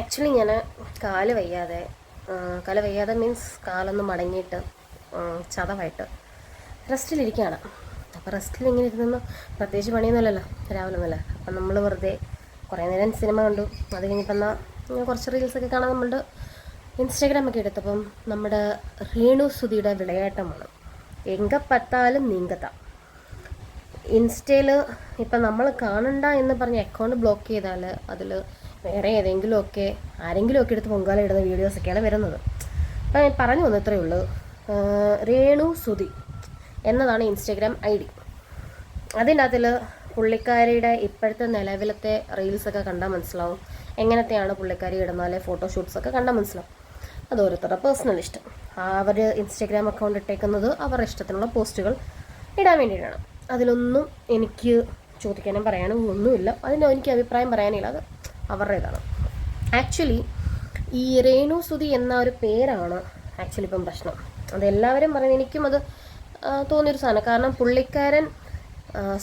Actually ഞാൻ കാൽ വയ്യാതെ കാൽ വയ്യാതെ മീൻസ് കാലൊന്ന് മടങ്ങിയിട്ട് ചതവായിട്ട് റെസ്റ്റിലിരിക്കുകയാണ് അപ്പോൾ റെസ്റ്റിൽ ഇങ്ങനെ ഇരുന്നൊന്നും പ്രത്യേകിച്ച് പണിയൊന്നുമല്ലല്ലോ രാവിലെ ഒന്നുമല്ല. അപ്പം നമ്മൾ വെറുതെ കുറേ നേരം സിനിമ കണ്ടു. അത് കഴിഞ്ഞിപ്പോൾ എന്നാൽ കുറച്ച് റീൽസൊക്കെ കാണാൻ നമ്മളുടെ ഇൻസ്റ്റാഗ്രാമൊക്കെ എടുത്തപ്പം നമ്മുടെ റീണു സുധിയുടെ വിളയാട്ടമാണ്. എങ്ക പത്താലും നീങ്കത്താം ഇൻസ്റ്റയിൽ ഇപ്പം നമ്മൾ കാണണ്ട എന്ന് പറഞ്ഞ് അക്കൗണ്ട് ബ്ലോക്ക് ചെയ്താൽ അതിൽ വേറെ ഏതെങ്കിലുമൊക്കെ ആരെങ്കിലുമൊക്കെ എടുത്ത് പൊങ്കാല ഇടുന്ന വീഡിയോസൊക്കെയാണ് വരുന്നത്. അപ്പം ഞാൻ പറഞ്ഞു വന്നു ഇത്രയേ ഉള്ളൂ. രേണു സുധി എന്നതാണ് ഇൻസ്റ്റഗ്രാം ഐ ഡി. അതിന്റെ അതിൽ പുള്ളിക്കാരിയുടെ ഇപ്പോഴത്തെ നിലവിലത്തെ റീൽസൊക്കെ കണ്ടാൽ മനസ്സിലാവും. എങ്ങനത്തെയാണ് പുള്ളിക്കാരി ഇടുന്ന അല്ലെ ഫോട്ടോഷൂട്ട്സൊക്കെ കണ്ടാൽ മനസ്സിലാവും. അത് ഓരോരുത്തരുടെ പേഴ്സണൽ ഇഷ്ടം. അവർ ഇൻസ്റ്റഗ്രാം അക്കൗണ്ട് ഇട്ടേക്കുന്നത് അവരുടെ ഇഷ്ടത്തിനുള്ള പോസ്റ്റുകൾ ഇടാൻ വേണ്ടിയിട്ടാണ്. അതിലൊന്നും എനിക്ക് ചോദിക്കാനും പറയാനും ഒന്നുമില്ല. അതിന് എനിക്ക് അഭിപ്രായം പറയാനില്ല. അത് അവരുടേതാണ്. ആക്ച്വലി ഈ രേണു സുതി എന്ന ഒരു പേരാണ് ആക്ച്വലി ഇപ്പം പ്രശ്നം. അതെല്ലാവരും പറയുന്നത് എനിക്കും അത് തോന്നിയൊരു സാധനം. കാരണം പുള്ളിക്കാരൻ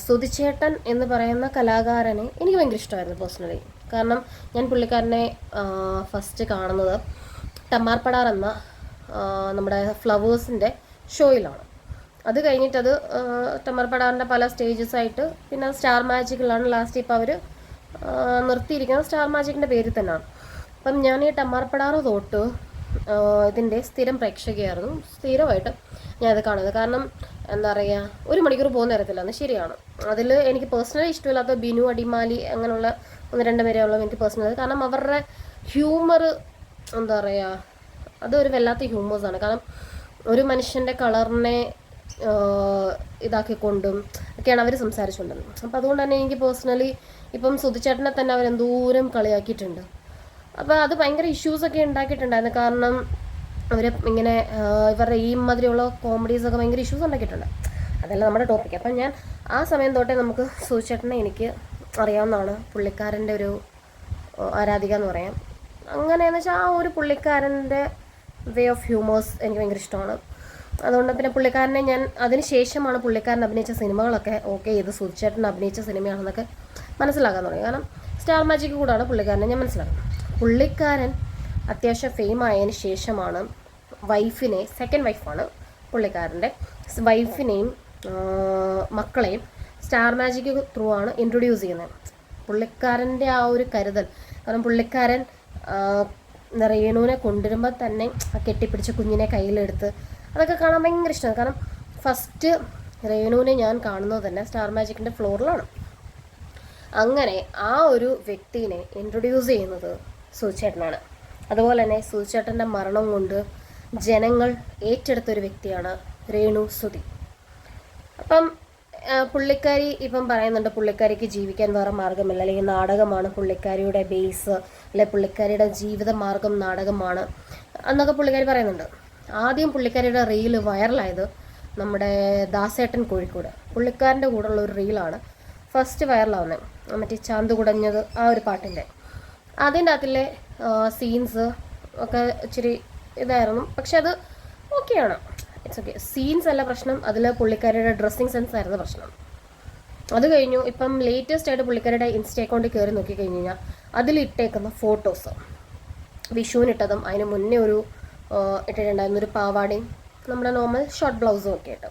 സ്തുതിച്ചേട്ടൻ എന്ന് പറയുന്ന കലാകാരനെ എനിക്ക് ഭയങ്കര ഇഷ്ടമായിരുന്നു പേഴ്സണലി കാരണം ഞാൻ പുള്ളിക്കാരനെ ഫസ്റ്റ് കാണുന്നത് ടമാർപ്പടാർ എന്ന നമ്മുടെ ഫ്ലവേഴ്സിന്റെ ഷോയിലാണ്. അത് കഴിഞ്ഞിട്ടത് ടമർപടാറിന്റെ പല സ്റ്റേജസ് ആയിട്ട് പിന്നെ സ്റ്റാർ മാജിക്കിലാണ് ലാസ്റ്റ് ഇപ്പോൾ അവർ നിർത്തിയിരിക്കുന്നത് സ്റ്റാർ മാജിക്കിന്റെ പേരിൽ തന്നെയാണ്. അപ്പം ഞാൻ ഈ ടമാർപ്പടാറ് തൊട്ട് ഇതിന്റെ സ്ഥിരം പ്രേക്ഷകയായിരുന്നു. സ്ഥിരമായിട്ട് ഞാനത് കാണുന്നത്. കാരണം എന്താ പറയുക ഒരു മണിക്കൂർ പോകുന്ന തരത്തില്ല. ശരിയാണ്. അതിൽ എനിക്ക് പേഴ്സണലി ഇഷ്ടമില്ലാത്ത ബിനു അടിമാലി അങ്ങനെയുള്ള ഒന്ന് രണ്ട് പേരെ ഉള്ളൂ എനിക്ക് പേഴ്സണലി കാരണം അവരുടെ ഹ്യൂമർ എന്താ പറയുക അതൊരു വല്ലാത്ത ഹ്യൂമേഴ്സാണ് കാരണം ഒരു മനുഷ്യന്റെ കളറിനെ ഇതാക്കിക്കൊണ്ടും ഒക്കെയാണ് അവർ സംസാരിച്ചുകൊണ്ടിരുന്നത് അപ്പോൾ അതുകൊണ്ട് തന്നെ എനിക്ക് പേഴ്സണലി ഇപ്പം സുധിച്ചേട്ടനെ തന്നെ അവരെന്തോരം കളിയാക്കിയിട്ടുണ്ട്. അപ്പോൾ അത് ഭയങ്കര ഇഷ്യൂസൊക്കെ ഉണ്ടാക്കിയിട്ടുണ്ടായിരുന്നു. കാരണം അവർ ഇങ്ങനെ ഇവരുടെ ഈ മാതിരിയുള്ള കോമഡീസൊക്കെ ഭയങ്കര ഇഷ്യൂസ് ഉണ്ടാക്കിയിട്ടുണ്ട്. അതല്ല നമ്മുടെ ടോപ്പിക് അപ്പം ഞാൻ ആ സമയം തൊട്ടേ നമുക്ക് സുധിച്ചേട്ടനെ എനിക്ക് അറിയാവുന്നതാണ്. പുള്ളിക്കാരന്റെ ഒരു ആരാധിക എന്ന് പറയാം. അങ്ങനെയെന്ന് വെച്ചാൽ ആ ഒരു പുള്ളിക്കാരന്റെ വേ ഓഫ് ഹ്യൂമേഴ്സ് എനിക്ക് ഭയങ്കര ഇഷ്ടമാണ്. അതുകൊണ്ട് പിന്നെ പുള്ളിക്കാരനെ ഞാൻ അതിന് ശേഷമാണ് പുള്ളിക്കാരൻ അഭിനയിച്ച സിനിമകളൊക്കെ ഓക്കെ ഇത് സുധിച്ചേട്ടൻ അഭിനയിച്ച സിനിമയാണെന്നൊക്കെ മനസ്സിലാക്കാൻ തുടങ്ങി. കാരണം സ്റ്റാർ മാജിക് കൂടാണ് പുള്ളിക്കാരനെ ഞാൻ മനസ്സിലാക്കുന്നത്. പുള്ളിക്കാരൻ അത്യാവശ്യം ഫെയിം ആയതിന് ശേഷമാണ് വൈഫിനെ സെക്കൻഡ് വൈഫാണ് പുള്ളിക്കാരന്റെ വൈഫിനെയും മക്കളെയും സ്റ്റാർ മാജിക് ത്രൂ ആണ് ഇൻട്രൊഡ്യൂസ് ചെയ്യുന്നത്. പുള്ളിക്കാരന്റെ ആ ഒരു കരുതൽ കാരണം പുള്ളിക്കാരൻ എന്താ രേണുവിനെ കൊണ്ടുവരുമ്പോൾ തന്നെ ആ കെട്ടിപ്പിടിച്ച കുഞ്ഞിനെ കയ്യിലെടുത്ത് അതൊക്കെ കാണാൻ ഭയങ്കര ഇഷ്ടമാണ്. കാരണം ഫസ്റ്റ് രേണുവിനെ ഞാൻ കാണുന്നത് തന്നെ സ്റ്റാർ മാജിക്കിന്റെ ഫ്ലോറിലാണ് അങ്ങനെ ആ ഒരു വ്യക്തിനെ ഇൻട്രൊഡ്യൂസ് ചെയ്യുന്നത് സൂചേട്ടനാണ്. അതുപോലെ തന്നെ സൂചേട്ടന്റെ മരണം കൊണ്ട് ജനങ്ങൾ ഏറ്റെടുത്ത ഒരു വ്യക്തിയാണ് രേണു സുധി. അപ്പം പുള്ളിക്കാരി ഇപ്പം പറയുന്നുണ്ട് പുള്ളിക്കാരിക്ക് ജീവിക്കാൻ വേറെ മാർഗമില്ല. അല്ലെങ്കിൽ നാടകമാണ് പുള്ളിക്കാരിയുടെ ബേസ് അല്ലെ പുള്ളിക്കാരിയുടെ ജീവിത മാർഗം നാടകമാണ്. എന്നൊക്കെ പുള്ളിക്കാരി പറയുന്നുണ്ട്. ആദ്യം പുള്ളിക്കാരിയുടെ റീൽ വൈറലായത് നമ്മുടെ ദാസേട്ടൻ കോഴിക്കോട്. പുള്ളിക്കാരന്റെ കൂടെയുള്ള ഒരു റീലാണ് ഫസ്റ്റ് വൈറലാവുന്നത് മറ്റേ ചാന്ത് കുടഞ്ഞത് ആ ഒരു പാട്ടിന്റെ. അതിന്റെ അകത്തിലെ സീൻസ് ഒക്കെ ഇച്ചിരി ഇതായിരുന്നു. പക്ഷെ അത് ഓക്കെയാണ്. ഇറ്റ്സ് ഓക്കെ സീൻസ് അല്ല പ്രശ്നം. അതിൽ പുള്ളിക്കാരിയുടെ ഡ്രസ്സിങ് സെൻസ് ആയിരുന്നു പ്രശ്നം. അത് കഴിഞ്ഞു. ഇപ്പം ലേറ്റസ്റ്റ് ആയിട്ട് പുള്ളിക്കാരുടെ ഇൻസ്റ്റ അക്കൗണ്ടിൽ കയറി നോക്കി കഴിഞ്ഞ് കഴിഞ്ഞാൽ അതിലിട്ടേക്കുന്ന ഫോട്ടോസ് വിഷുവിനിട്ടതും അതിന് മുന്നേ ഒരു ഇട്ടിട്ടുണ്ടായിരുന്ന ഒരു പാവാടയും നമ്മുടെ നോർമൽ ഷോർട്ട് ബ്ലൗസും ഒക്കെ ആയിട്ട്.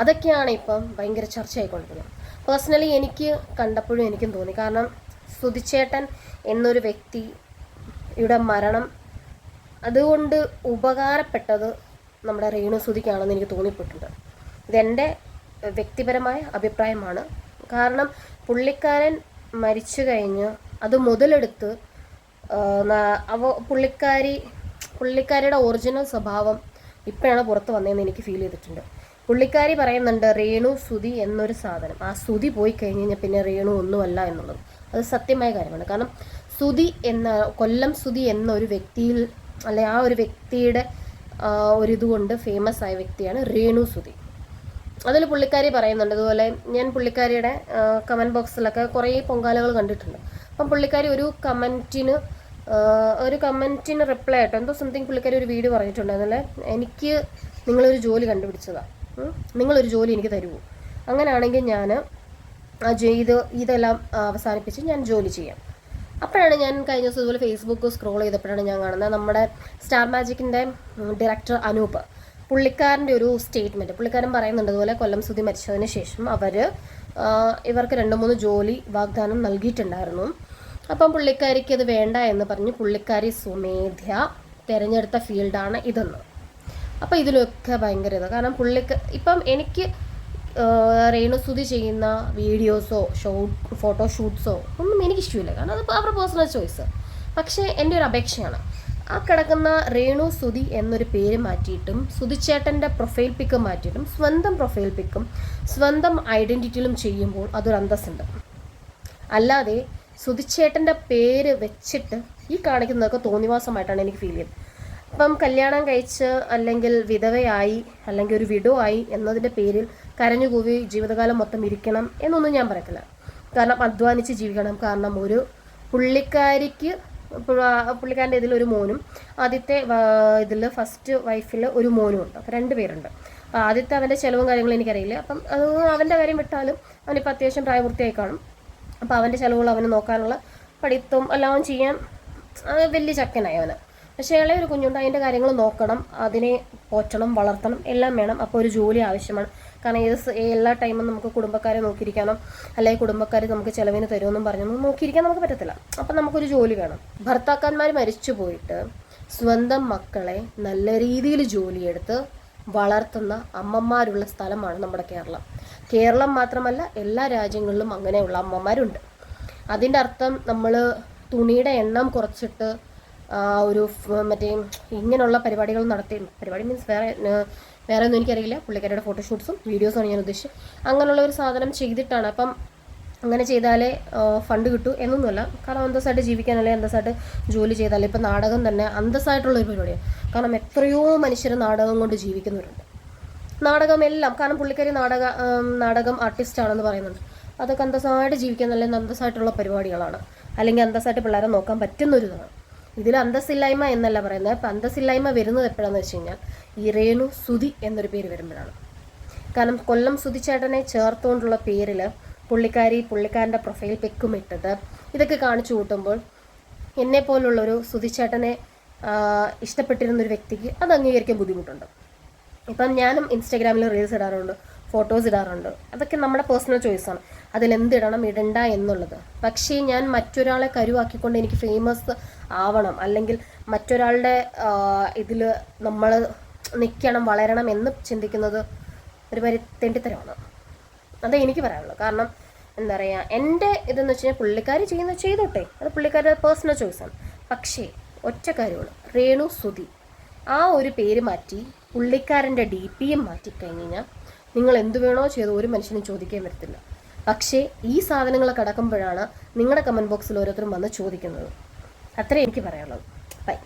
അതൊക്കെയാണ് ഇപ്പം ഭയങ്കര ചർച്ചയായിക്കൊണ്ടിരിക്കുന്നത്. പേഴ്സണലി എനിക്ക് കണ്ടപ്പോഴും എനിക്കും തോന്നി. കാരണം സുതിച്ചേട്ടൻ എന്നൊരു വ്യക്തിയുടെ മരണം അതുകൊണ്ട് ഉപകാരപ്പെട്ടത് നമ്മുടെ രേണു സുതിക്കാണെന്ന് എനിക്ക് തോന്നിപ്പെട്ടിട്ടുണ്ട് ഇതെന്റെ വ്യക്തിപരമായ അഭിപ്രായമാണ്. കാരണം പുള്ളിക്കാരൻ മരിച്ചു കഴിഞ്ഞ് അത് മുതലെടുത്ത് അവ പുള്ളിക്കാരി പുള്ളിക്കാരിയുടെ ഒറിജിനൽ സ്വഭാവം ഇപ്പോഴാണ് പുറത്ത് വന്നതെന്ന് എനിക്ക് ഫീൽ ചെയ്തിട്ടുണ്ട്. പുള്ളിക്കാരി പറയുന്നുണ്ട് രേണു സുതി എന്നൊരു സാധനം. ആ സുതി പോയി കഴിഞ്ഞ് കഴിഞ്ഞാൽ പിന്നെ രേണു ഒന്നുമല്ല എന്നുള്ളത്. അത് സത്യമായ കാര്യമാണ്. കാരണം സുതി എന്ന കൊല്ലം സുതി എന്നൊരു വ്യക്തിയിൽ അല്ലെ ആ ഒരു വ്യക്തിയുടെ ഒരു ഒരിതുകൊണ്ട് ഫേമസ് ആയ വ്യക്തിയാണ് രേണു സുതി അതിൽ പുള്ളിക്കാരി പറയുന്നുണ്ട് അതുപോലെ ഞാൻ പുള്ളിക്കാരിയുടെ കമന്റ് ബോക്സിലൊക്കെ കുറേ പൊങ്കാലകൾ കണ്ടിട്ടുണ്ട്. അപ്പം പുള്ളിക്കാരി ഒരു കമന്റിന് ഒരു കമന്റിന് റിപ്ലൈ ആയിട്ടോ? എന്തോ സംതിങ് പുള്ളിക്കാരി ഒരു വീഡിയോ പറഞ്ഞിട്ടുണ്ടായിരുന്നല്ലേ? എനിക്ക് നിങ്ങളൊരു ജോലി കണ്ടുപിടിച്ചതാണ് നിങ്ങളൊരു ജോലി എനിക്ക് തരുമോ അങ്ങനെയാണെങ്കിൽ ഞാൻ ആ ചെയ്ത് ഇത് ഇതെല്ലാം അവസാനിപ്പിച്ച് ഞാൻ ജോലി ചെയ്യാം. അപ്പോഴാണ് ഞാൻ കഴിഞ്ഞ ദിവസം ഇതുപോലെ ഫേസ്ബുക്ക് സ്ക്രോൾ ചെയ്തപ്പോഴാണ് ഞാൻ കാണുന്നത്. നമ്മുടെ സ്റ്റാർ മാജിക്കിന്റെ ഡയറക്ടർ അനൂപ് പുള്ളിക്കാരന്റെ ഒരു സ്റ്റേറ്റ്മെന്റ് പുള്ളിക്കാരൻ പറയുന്നുണ്ട് അതുപോലെ കൊല്ലം സുധി മരിച്ചതിന് ശേഷം അവർ ഇവർക്ക് രണ്ട് മൂന്ന് ജോലി വാഗ്ദാനം നൽകിയിട്ടുണ്ടായിരുന്നു. അപ്പം പുള്ളിക്കാരിക്ക് അത് വേണ്ട എന്ന് പറഞ്ഞ്. പുള്ളിക്കാരി സുമേധ്യ തിരഞ്ഞെടുത്ത ഫീൽഡാണ് ഇതെന്ന്. അപ്പോൾ ഇതിലൊക്കെ ഭയങ്കര ഇത്. കാരണം പുള്ളിക്ക് ഇപ്പം എനിക്ക് രേണുസുതി ചെയ്യുന്ന വീഡിയോസോ ഷോട്ട് ഷൂട്ട്സോ ഒന്നും എനിക്ക് ഇഷ്ടമില്ല കാരണം അത് അവരുടെ പേഴ്സണൽ ചോയ്സ്. പക്ഷേ എന്റെ ഒരു അപേക്ഷയാണ്. ആ കിടക്കുന്ന രേണു സുതി എന്നൊരു പേര് മാറ്റിയിട്ടും സുതിച്ചേട്ടന്റെ പ്രൊഫൈൽ പിക്ക് മാറ്റിയിട്ടും സ്വന്തം പ്രൊഫൈൽ പിക്കും സ്വന്തം ഐഡന്റിറ്റിയിലും ചെയ്യുമ്പോൾ അതൊരു അന്തസ്സുണ്ട്. അല്ലാതെ സുതിച്ചേട്ടന്റെ പേര് വെച്ചിട്ട് ഈ കാണിക്കുന്നതൊക്കെ തോന്നിവാസമായിട്ടാണ് എനിക്ക് ഫീൽ ചെയ്യുന്നത്. ഇപ്പം കല്യാണം കഴിച്ച് അല്ലെങ്കിൽ വിധവയായി അല്ലെങ്കിൽ ഒരു വിഡോ ആയി എന്നതിന്റെ പേരിൽ കരഞ്ഞുകൂവി ജീവിതകാലം മൊത്തം ഇരിക്കണം എന്നൊന്നും ഞാൻ പറയത്തില്ല. കാരണം അധ്വാനിച്ച് ജീവിക്കണം. കാരണം ഒരു പുള്ളിക്കാരിക്ക് പുള്ളിക്കാരന്റെ ഇതിൽ ഒരു മോനും ആദ്യത്തെ ഇതിൽ ഫസ്റ്റ് വൈഫിൽ ഒരു മോനും ഉണ്ട്. അപ്പം രണ്ട് പേരുണ്ട്. അപ്പോൾ ആദ്യത്തെ അവന്റെ ചിലവും കാര്യങ്ങളും എനിക്കറിയില്ല. അപ്പം അത് അവന്റെ കാര്യം വിട്ടാലും അവനിപ്പോൾ അത്യാവശ്യം പ്രായപൂർത്തിയായി കാണും. അപ്പോൾ അവന്റെ ചിലവുകൾ അവന് നോക്കാനുള്ള പഠിത്തം എല്ലാം ചെയ്യാൻ വലിയ ചക്കനായി അവന്. പക്ഷേ ഇളയ ഒരു കുഞ്ഞുണ്ട് അതിന്റെ കാര്യങ്ങൾ നോക്കണം അതിനെ പോറ്റണം വളർത്തണം എല്ലാം വേണം. അപ്പോൾ ഒരു ജോലി ആവശ്യമാണ്. കാരണം ഏത് എല്ലാ ടൈമും നമുക്ക് കുടുംബക്കാരെ നോക്കിയിരിക്കാനോ അല്ലെങ്കിൽ കുടുംബക്കാരെ നമുക്ക് ചിലവിന് തരുമെന്നും പറഞ്ഞൊന്നും നോക്കിയിരിക്കാൻ നമുക്ക് പറ്റത്തില്ല. അപ്പം നമുക്കൊരു ജോലി വേണം. ഭർത്താക്കന്മാർ മരിച്ചു പോയിട്ട് സ്വന്തം മക്കളെ നല്ല രീതിയിൽ ജോലിയെടുത്ത് വളർത്തുന്ന അമ്മമാരുള്ള സ്ഥലമാണ് നമ്മുടെ കേരളം. കേരളം മാത്രമല്ല എല്ലാ രാജ്യങ്ങളിലും അങ്ങനെയുള്ള അമ്മമാരുണ്ട്. അതിന്റെ അർത്ഥം നമ്മൾ തുണിയുടെ എണ്ണം കുറച്ചിട്ട് ഒരു മറ്റേ ഇങ്ങനെയുള്ള പരിപാടികൾ നടത്തി പരിപാടി മീൻസ് വേറെ വേറെ ഒന്നും എനിക്കറിയില്ല. പുള്ളിക്കാരുടെ ഫോട്ടോഷൂട്ട്സും വീഡിയോസുമാണ് ഞാൻ ഉദ്ദേശിച്ചത്. അങ്ങനെയുള്ള ഒരു സാധനം ചെയ്തിട്ടാണ്. അപ്പം അങ്ങനെ ചെയ്താലേ ഫണ്ട് കിട്ടൂ എന്നൊന്നുമല്ല. കാരണം അന്തസ്സായിട്ട് ജീവിക്കാൻ അല്ലെങ്കിൽ അന്തസ്സായിട്ട് ജോലി ചെയ്താലേ. ഇപ്പം നാടകം തന്നെ അന്തസ്സായിട്ടുള്ള ഒരു പരിപാടിയാണ്. കാരണം എത്രയോ മനുഷ്യർ നാടകം കൊണ്ട് ജീവിക്കുന്നവരുണ്ട്. നാടകം എല്ലാം കാരണം പുള്ളിക്കാരി നാടക നാടകം ആർട്ടിസ്റ്റാണെന്ന് പറയുന്നുണ്ട്. അതൊക്കെ അന്തസ്സായിട്ട് ജീവിക്കാൻ അല്ലെങ്കിൽ അന്തസ്സായിട്ടുള്ള പരിപാടികളാണ്. അല്ലെങ്കിൽ അന്തസ്സായിട്ട് പിള്ളേരെ നോക്കാൻ പറ്റുന്ന ഒരു ഇതാണ് ഇതിൽ അന്തസ്സില്ലായ്മ എന്നല്ല പറയുന്നത്. അപ്പം അന്തസ്സില്ലായ്മ വരുന്നത് എപ്പോഴാണെന്ന് വെച്ച് കഴിഞ്ഞാൽ ഈ രേണു സുതി എന്നൊരു പേര് വരുമ്പോഴാണ്. കാരണം കൊല്ലം സുതിച്ചേട്ടനെ ചേർത്തുകൊണ്ടുള്ള പേരിൽ പുള്ളിക്കാരി പുള്ളിക്കാരന്റെ പ്രൊഫൈൽ പെക്കും ഇട്ടത് ഇതൊക്കെ കാണിച്ചു കൂട്ടുമ്പോൾ എന്നെ പോലുള്ളൊരു സുതിച്ചേട്ടനെ ഇഷ്ടപ്പെട്ടിരുന്ന ഒരു വ്യക്തിക്ക് അത് അംഗീകരിക്കാൻ ബുദ്ധിമുട്ടുണ്ട്. ഇപ്പം ഞാനും ഇൻസ്റ്റാഗ്രാമിൽ റീൽസ് ഇടാറുണ്ട് ഫോട്ടോസ് ഇടാറുണ്ട്. അതൊക്കെ നമ്മുടെ പേഴ്സണൽ ചോയ്സാണ് അതിലെന്തിടണം ഇടണ്ട എന്നുള്ളത്. പക്ഷേ ഞാൻ മറ്റൊരാളെ കരുവാക്കിക്കൊണ്ട് എനിക്ക് ഫേമസ് ആവണം അല്ലെങ്കിൽ മറ്റൊരാളുടെ ഇതിൽ നമ്മൾ നിൽക്കണം വളരണം എന്ന് ചിന്തിക്കുന്നത് ഒരു വരി തെണ്ടിത്തരമാണ്. അതേ എനിക്ക് പറയാനുള്ളൂ. കാരണം എന്താ പറയുക എന്റെ ഇതെന്ന് വെച്ച് കഴിഞ്ഞാൽ പുള്ളിക്കാർ ചെയ്യുന്ന ചെയ്തോട്ടെ. അത് പുള്ളിക്കാരുടെ പേഴ്സണൽ ചോയ്സാണ് പക്ഷേ ഒറ്റ കാര്യമാണ്. രേണു സുധി. ആ ഒരു പേര് മാറ്റി പുള്ളിക്കാരന്റെ ഡി പിയും മാറ്റി കഴിഞ്ഞ് കഴിഞ്ഞാൽ നിങ്ങൾ എന്ത് വേണോ ചെയ്തോ ഒരു മനുഷ്യനും ചോദിക്കാൻ വരത്തില്ല. പക്ഷേ ഈ സാധനങ്ങൾ കടക്കുമ്പോഴാണ് നിങ്ങളുടെ കമന്റ് ബോക്സിൽ ഓരോരുത്തരും വന്ന് ചോദിക്കുന്നത്. അത്രേ എനിക്ക് പറയാനുള്ളത് ബൈ